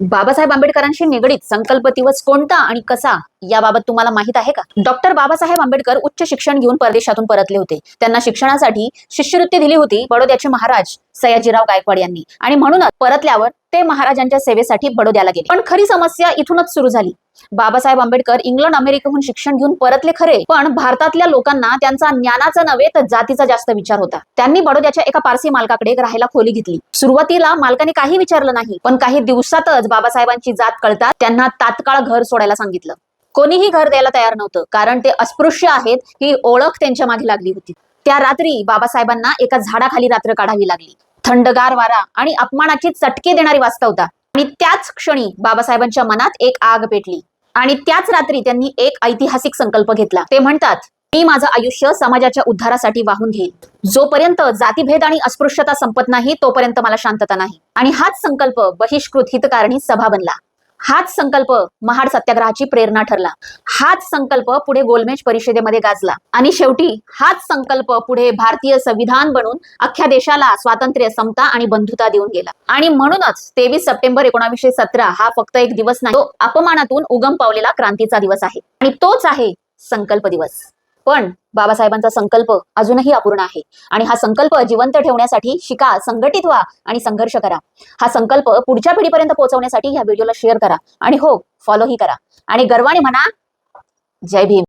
बाबासाहेब आंबेडकरांशी निगडीत संकल्प दिवस कोणता आणि कसा याबाबत तुम्हाला माहीत आहे का? डॉक्टर बाबासाहेब आंबेडकर उच्च शिक्षण घेऊन परदेशातून परतले होते. त्यांना शिक्षणासाठी शिष्यवृत्ती दिली होती बडोद्याचे महाराज सयाजीराव गायकवाड यांनी. आणि म्हणूनच परतल्यावर ते महाराजांच्या सेवेसाठी बडोद्याला गेले. पण खरी समस्या इथूनच सुरू झाली. बाबासाहेब आंबेडकर इंग्लंड अमेरिकेहून शिक्षण घेऊन परतले खरे पण भारतातल्या लोकांना त्यांचा ज्ञानाचा नव्हे तर जातीचा जास्त विचार होता. त्यांनी बडोद्याच्या एका पारसी मालकाकडे राहायला खोली घेतली. सुरुवातीला मालकाने काही विचारलं नाही पण काही दिवसातच बाबासाहेबांची जात कळतात त्यांना तात्काळ घर सोडायला सांगितलं. कोणीही घर द्यायला तयार नव्हतं कारण ते अस्पृश्य आहेत ही ओळख त्यांच्या मागे लागली होती. त्या रात्री बाबासाहेबांना एका झाडाखाली रात्र काढावी लागली. थंडगार वारा आणि अपमानाची चटके देणारी वास्तवता. आणि त्याच क्षणी बाबासाहेबांच्या मनात एक आग पेटली. आणि त्याच रात्री त्यांनी एक ऐतिहासिक संकल्प घेतला. ते म्हणतात मी माझं आयुष्य समाजाच्या उद्धारासाठी वाहून घेईल जोपर्यंत जातीभेद आणि अस्पृश्यता संपत नाही तोपर्यंत मला शांतता नाही. आणि हाच संकल्प बहिष्कृत हितकारणी सभा बनला. हाच संकल्प महाड सत्याग्रहाची प्रेरणा ठरला. हाच संकल्प पुढे गोलमेज परिषदेमध्ये गाजला. आणि शेवटी हाच संकल्प पुढे भारतीय संविधान बनून अख्ख्या देशाला स्वातंत्र्य समता आणि बंधुता देऊन गेला. आणि म्हणूनच तेवीस सप्टेंबर एकोणाशे सतरा हा फक्त एक दिवस नाही तो अपमानातून उगम पावलेला क्रांतीचा दिवस आहे. आणि तोच आहे संकल्प दिवस. पण बाबासाहेबांचा संकल्प अजूनही अपूर्ण आहे. आणि हा संकल्प जिवंत ठेवण्यासाठी शिका संघटित व्हा आणि संघर्ष करा. हा संकल्प पुढच्या पिढीपर्यंत पोहोचवण्यासाठी ह्या व्हिडिओला शेअर करा. आणि हो फॉलोही करा. आणि गर्वाने म्हणा जय भीम.